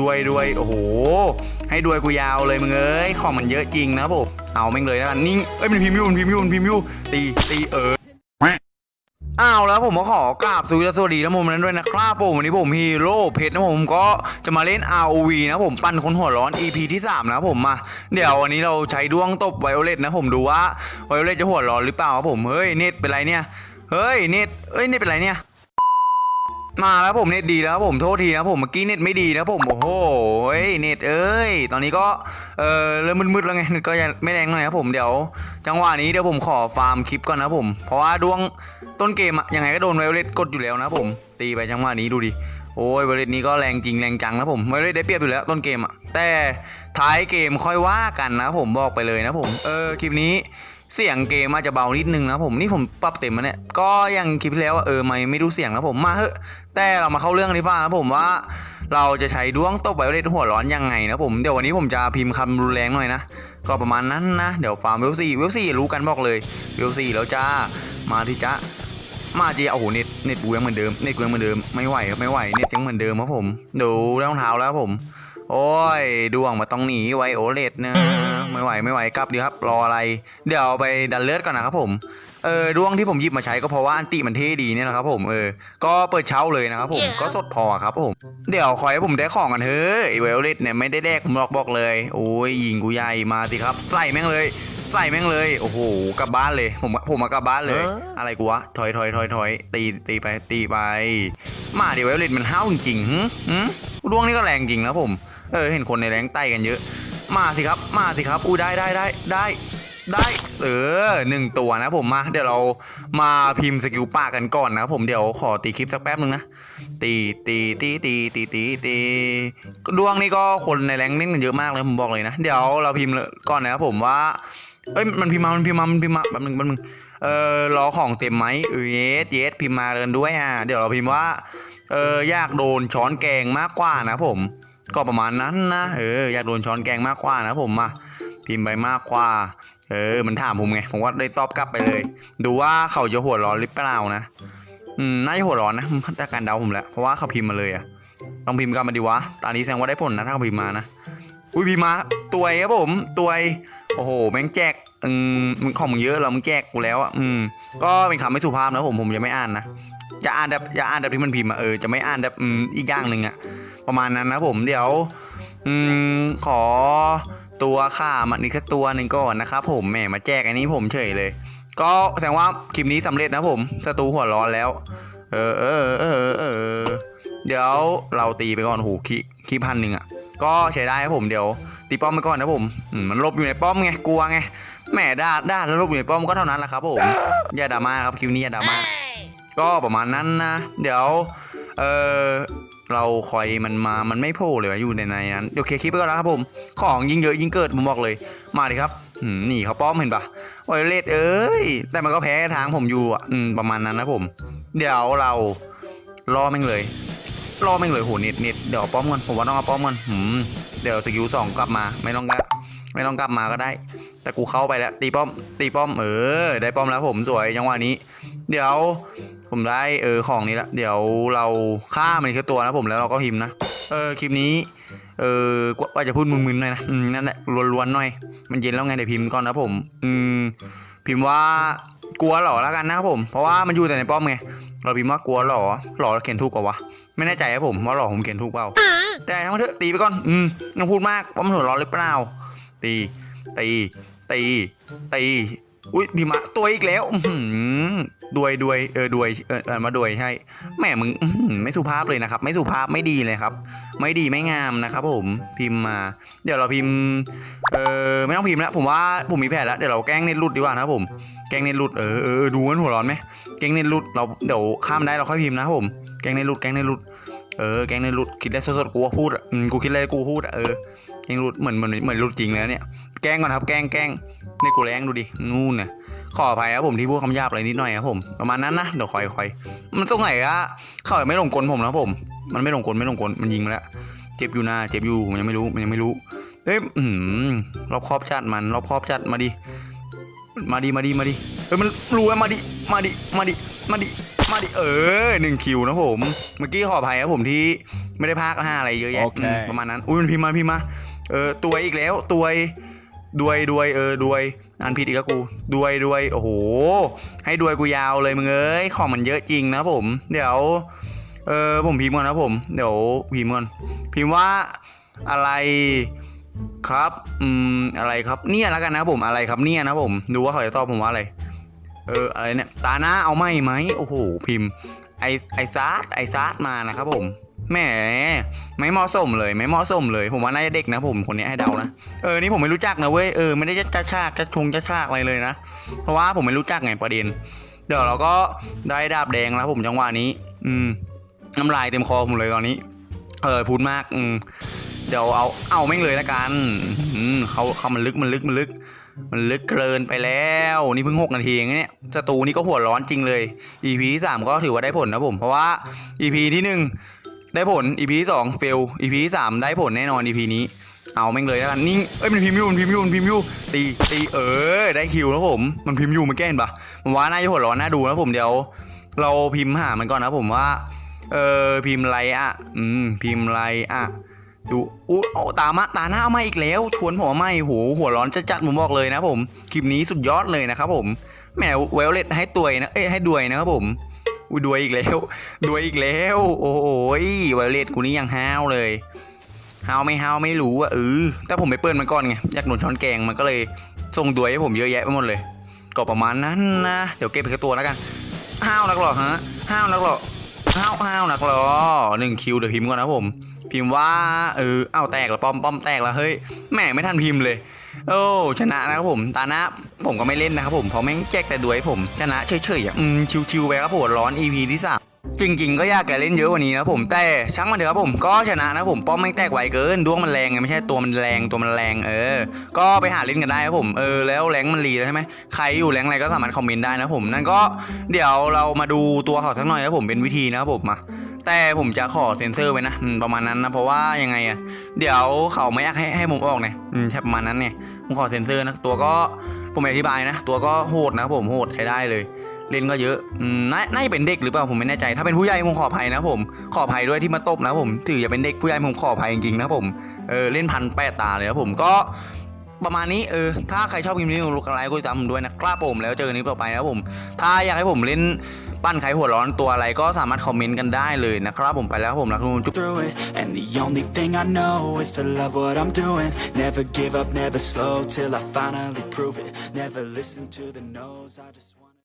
ด้วยด้วยโอ้โห ให้ด้วยกูยาวเลยมึงเอ้ยของมันเยอะจริงนะผมเอาแม่งเลยแล้วกันนิ่งเอ้ยมันพิมพ์อยู่มันพิมพ์อยู่มันพิมพ์อยู่ตีตีเอออ้าวแล้วผมก็ขอกราบสวัสดีสวัสดีท่านผู้ชมนั้นด้วยนะครับผมวันนี้ผมฮีโร่เพชรนะผมก็จะมาเล่น ROV นะผมปั้นคนหัวร้อน EP ที่ 3 นะผมมาเดี๋ยววันนี้เราใช้ดวงตบไวโอเลตนะผมดูว่าไวโอเลตจะหัวร้อนหรือเปล่าครับผมเฮ้ยเน็ตเป็นไรเนี่ยเฮ้ยเน็ตเอ้ยเน็ตเป็นไรเนี่ย มาแล้วผมเน็ตดีแล้วผมโทษทีนะผมเมื่อกี้เน็ตไม่ดีนะผมโอ้โหเน็ตเอ้ยตอนนี้ก็เออเริ่มมืดๆแล้วไงก็ยังไม่แรงหน่อยครับผมเดี๋ยว จังหวะนี้เดี๋ยวผมขอฟาร์มคลิปก่อนนะผม เพราะว่าดวงต้นเกมอะยังไงก็โดนไวโอเลตกดอยู่แล้วนะผม ตีไปจังหวะนี้ดูดิโอ้ยไวโอเลตนี้ก็แรงจริงแรงจังนะผมไวโอเลตได้เปรียบอยู่แล้วต้นเกมอะแต่ท้ายเกมค่อยว่ากันนะผมบอกไปเลยนะผม เออคลิปนี้ เสียงเกมอาจจะเบานิดนึงนะผมนี่ผมปรับเต็มมาเนี่ยก็ยังคลิปที่แล้วว่าเออไม่ไม่ดูเสียงนะผมมาเถอะแต่เรามาเข้าเรื่องดีกว่านะผมว่า เราจะใช้ดวงตบไวโอเลตหัวร้อนยังไงนะผมเดี๋ยววันนี้ผมจะพิมพ์คำรุนแรงหน่อยนะก็ประมาณนั้นนะเดี๋ยวฟาร์มเวลซี่เวลซี่รู้กันบอกเลยเวลซี่แล้วจ้ามาที่จ้ามาจีโอ้โหเน็ตเน็ตกูยังเหมือนเดิมเน็ตกูยังเหมือนเดิมไม่ไหวครับไม่ไหวเน็ตยังเหมือนเดิมครับผมดูรองเท้าแล้วครับผม โอ้ยดวงมาต้องหนีไวโอเลตนะไม่ไหวไม่ไหวกลับดีครับรออะไร เดี๋ยวเอาไปดันเลือดก่อนนะครับผมเออดวงที่ผมหยิบมาใช้ก็เพราะว่าอันติมันเท่ดีเนี่ยนะครับผมเออก็เปิดเช้าเลยนะครับผมก็สดพอครับผมเดี๋ยวขอให้ผมได้ของกันเฮ้ยไวโอเลตเนี่ยไม่ได้แดกผมหรอกบอกเลยโอ้ยยิงกูใหญ่มาสิครับใส่แม่งเลยใส่แม่งเลยโอ้โหกลับบ้านเลยผมผมมากลับบ้านเลย อะไรกูวะถอยถอยถอยถอยตีตีไปตีไป มาเดี๋ยวไวโอเลตมันห้าวจริงๆหึหึดวงนี่ก็แรงจริงนะผม เออเห็นคนในแรงใต้กันเยอะ มาสิครับ มาสิครับอู้ได้ได้ได้ได้ได้เออหนึ่งตัวนะผมมา เดี๋ยวเรามาพิมพ์สกิลปากกันก่อนนะผมเดี๋ยวขอตีคลิปสักแป๊บนึงนะตีตีตีตีตีตีตีดวงนี่ก็คนในแรงเล่นกันเยอะมากเลยผมบอกเลยนะ เดี๋ยวเราพิมพ์ก่อนนะครับผมว่าเอ้ยมันพิมพ์มา มันพิมพ์มา มันพิมพ์มาแป๊บนึงแป๊บนึงเออรอของเต็มไหมเออเยสเยสพิมพ์มากันด้วยอะเดี๋ยวเราพิมพ์ว่าเอออยากโดนช้อนแกงมากกว่านะผม ก็ประมาณนั้นนะเอออยากโดนช้อนแกงมากกว่านะผมมาพิมพ์ไปมากกว่า เออ มันถามผมไงผมว่าได้ตอบกลับไปเลย ดูว่าเขาจะหัวร้อนหรือเปล่านะอืมน่าจะหัวร้อนนะถ้าการเดาผมแหละเพราะว่าเขาพิมพ์มาเลยอะต้องพิมพ์กลับมาดีวะตอนนี้แสดงว่าได้ผลนะถ้าเขาพิมพ์มานะอุ้ยพิมพ์มาตัวครับผมตัวโอ้โหแม่งแจกอืมมึงของมึงเยอะเรามึงแจกกูแล้วอะอืมก็เป็นคำไม่สุภาพนะผมผมจะไม่อ่านนะจะอ่านแบบจะอ่านแบบที่มันพิมพ์มาเออจะไม่อ่านแบบอืมอีกอย่างหนึ่งอะ ประมาณนั้นนะผมเดี๋ยว อืมขอตัวค่ามันอีกสักตัวหนึ่งก่อนนะครับผมแหมมาแจกอันนี้ผมเฉยเลย ก็แสดงว่าคลิปนี้สำเร็จนะผมศัตรูหัวร้อนแล้ว เออเออเออเออเดี๋ยวเราตีไปก่อนโอ้โหคีคีพันหนึ่งอะ ก็ใช้ได้ครับผมเดี๋ยว ตีป้อมไปก่อนนะผมมันลบอยู่ในป้อมไงกลัวไงแหมด้าด้าแล้วลบอยู่ในป้อมก็เท่านั้นแหละครับผมอย่าดราม่าครับคลิปนี้อย่าดราม่าก็ประมาณนั้นนะ เดี๋ยว เออ เราคอยมันมา มันไม่โผล่เลยวะอยู่ในในนั้นเดี๋ยวเคคลิปไปก่อนแล้วครับผม ของยิ่งเยอะยิ่งเกิดผมบอกเลย มาดิครับหนีเขาป้อมเห็นปะโอเลตเอ้ย แต่มันก็แพ้ทางผมอยู่อะอืมประมาณนั้นนะผม เดี๋ยวเรารอแม่งเลยรอแม่งเลยโหเน็ตเน็ตเดี๋ยวป้อมก่อนผมว่าต้องเอาป้อมก่อนหืมเดี๋ยวสกิลสองกลับมาไม่ต้องละไม่ต้องกลับมาก็ได้ แต่กูเข้าไปแล้วตีป้อมตีป้อมเออได้ป้อมแล้วผมสวยจังหวะนี้ เดี๋ยว ผมได้เออของนี้ละเดี๋ยวเราฆ่ามันอีกสักตัวนะผมแล้วเราก็พิมพ์นะเออคลิปนี้เออว่าจะพูดมึนๆหน่อยนะนั่นแหละล้วนๆหน่อย มันเย็นแล้วไงเดี๋ยวพิมพ์ก่อนนะผม อืมพิมพ์ว่ากลัวหรอแล้วกันนะครับผม เพราะว่ามันอยู่แต่ในป้อมไงเราพิมพ์ว่ากลัวหรอหรอเขียนถูกกว่าวะไม่แน่ใจครับผมว่าหรอผมเขียนถูกเปล่า แต่ทั้งหมดเถอะตีไปก่อน อืมต้องพูดมากว่ามันหัวร้อนหรือเปล่าตีตีตีตี อุ้ยพิมพ์มาตัวอีกแล้วด้วยด้วยเออด้วยเออมาด้วยให้แหมมึงไม่สุภาพเลยนะครับ ไม่สุภาพไม่ดีเลยครับ ไม่ดีไม่งามนะครับ ผมพิมพ์มา เดี๋ยวเราพิมพ์เออไม่ต้องพิมพ์แล้วผมว่าผมมีแผนแล้วเดี๋ยวเราแกล้งเน็ตหลุดดีกว่านะครับผมแกล้งเน็ตหลุดเออเออดูมันหัวร้อนไหมแกล้งเน็ตหลุดเราเดี๋ยวข้ามได้เราค่อยพิมพ์นะครับผมแกล้งเน็ตหลุดแกล้งเน็ตหลุด เออแก้งเน็ตหลุดคิดได้สดๆกูว่าพูดอะกูคิดอะไรกูพูดอะเออแก้งหลุดเหมือนเหมือนเหมือนหลุดจริงแล้วเนี่ยแก้งก่อนครับแก้งแก้งในกูแรงดูดินู่นน่ะขออภัยครับผมที่พูดคำหยาบอะไรนิดหน่อยครับผมประมาณนั้นนะเดี๋ยวคอยคอยมันตรงไหนอะเขาไม่ลงกลผมนะครับผม มันไม่ลงกลไม่ลงกลมันยิงมาแล้วเจ็บอยู่นะเจ็บอยู่มันยังไม่รู้มันยังไม่รู้เฮ้ยอืมรอบครอบจัดมันรอบครอบจัดมาดิมาดิมาดิมาดิเฮ้ยมันรู้แล้วมาดิมาดิมาดิมาดิ มาดิเออหนึ่งคิวนะผม เมื่อกี้ขออภัยครับผมที่ไม่ได้พากห้าอะไรเยอะแยะโอเคอืมประมาณนั้น อุ้ยมันพิมพ์มาพิมพ์มา เออตัวอีกแล้วตัวด้วยด้วยเออด้วยอันผิดอีกแล้วกูด้วยด้วยโอ้โห ให้ด้วยกูยาวเลยมึงเอ้ยของมันเยอะจริงนะผม เดี๋ยว เออผมพิมพ์ก่อนนะผม เดี๋ยวพิมพ์ก่อนพิมพ์ว่าอะไรครับ อืมอะไรครับเนี่ยแล้วกันนะผมอะไรครับเนี่ยนะผม ดูว่าเขาจะตอบผมว่าอะไร เอออะไรเนี่ยตาหน้าเอาไม่ไหมโอ้โหพิมพ์ ไอไอซาร์ไอซาร์มานะครับผมแหมไม่เหมาะสมเลยไม่เหมาะสมเลย ผมว่าน่าจะเด็กนะผมคนนี้ให้เดานะเออนี่ผมไม่รู้จักนะเว้ยเออไม่ได้จะจะชากจะชงจะชากอะไรเลยนะเพราะว่าผมไม่รู้จักไงประเด็น เดี๋ยวเราก็ได้ดาบแดงแล้วผมจังหวะนี้ อืมน้ำลายเต็มคอผมเลยตอนนี้เออพูดมากอืมเดี๋ยวเอาเอาแม่งเลยละกันอืมเขาเขามันลึกมันลึกมันลึก มันลึกเกินไปแล้ว นี่เพิ่งหกนาทีเองเนี่ยสตูนี่ก็หัวร้อนจริงเลย EP ที่สามก็ถือว่าได้ผลนะผม เพราะว่า EP ที่หนึ่งได้ผล EP ที่สองเฟล EP ที่สามได้ผลแน่นอน EP นี้ เอาแม่งเลยแล้วกันนิ่งเอ้ยมันพิมพ์อยู่มันพิมพ์อยู่มันพิมพ์อยู่ตีตีเออได้คิวแล้วผม มันพิมพ์อยู่เมันแก้เห็นปะผมว่าน่าจะหัวร้อนน่าดูนะผมเดี๋ยว เราพิมพ์หามันก่อนนะผมว่าเออพิมพ์ไรอะ อืมพิมพ์ไรอะ ดูอู้เอาตามมาตาหน้าเอามาอีกแล้ว ชวนผมมาโหหัวร้อนจัดๆผมบอกเลยนะผม คลิปนี้สุดยอดเลยนะครับผมแหมเวลเลตให้ตัวยนะเอ้ยให้ด้วยนะครับผมอุ้ยด้วยอีกแล้วด้วยอีกแล้ว โอ้โหเวลเลตกูนี่ยังห้าวเลยห้าวไม่ห้าวไม่รู้อะเออแต่ผมไปเปิดมันก่อนไงอยากหนุนช้อนแกงมันก็เลยส่งด้วยให้ผมเยอะแยะไปหมดเลย ก็ประมาณนั้นนะเดี๋ยวเก็บไปแค่ตัวแล้วกันห้าวนักหรอฮะห้าวนักหรอห้าวห้าวนักหรอหนึ่งคิวเดี๋ยวพิมพ์ก่อนนะผม พิมพ์ว่าเออเอาแตกแล้วป้อมป้อมแตกแล้วเฮ้ยแหมไม่ทันพิมพ์เลย โอ้ชนะนะครับผมตาหน้าผมก็ไม่เล่นนะครับผมเพราะแม่งแจกแต่ด้วยผมชนะเฉยๆอะอืมชิวๆไปครับผมร้อน EP ที่สามจริงๆก็อยากจะเล่นเยอะกว่านี้นะผมแต่ช่างมันเถอะครับผมก็ชนะนะผมป้อมแม่แตกไวเกินดวงมันแรงไงไม่ใช่ตัวมันแรงตัวมันแรงเออ ก็ไปหาเล่นกันได้ครับผมเออแล้วแรงมันรีแล้วใช่ไหมใครอยู่แรงอะไรก็สามารถคอมเมนต์ได้นะผมนั่นก็เดี๋ยวเรามาดูตัวเขาสักหน่อยครับผมเป็นวิธีนะครับผมมา แต่ผมจะขอเซ็นเซอร์ไว้นะประมาณนั้นนะเพราะว่ายังไงอะเดี๋ยวเขาไม่อยากให้ให้ผมออกเนี่ยอืมใช่ประมาณนั้นเนี่ยผมขอเซ็นเซอร์นะตัวก็ผมอธิบายนะ ตัวก็โหดนะผมโหดใช้ได้เลย เล่นก็เยอะอืมน่าน่าจะเป็นเด็กหรือเปล่าผมไม่แน่ใจถ้าเป็นผู้ใหญ่ผมขออภัยนะผมขออภัยด้วยที่มาตบนะผมถืออย่าเป็นเด็กผู้ใหญ่ผมขออภัยจริงๆนะผมเออเล่นพันแปดตาเลยนะผมก็ประมาณนี้เออถ้าใครชอบคลิปนี้กไลค์กดติดตามผมด้วยนะครับผมแล้วเจอกันนี้ต่อไปนะผม ถ้าอยากให้ผมเล่น ปั้นใครหัวร้อนตัวอะไรก็สามารถคอมเมนต์กันได้เลยนะครับผมไปแล้วครับผมรักทุกคนจุ๊บ through it And the only thing I know is to love what I'm doing Never give up, never slow till I finally prove it Never listen to the no's, I just want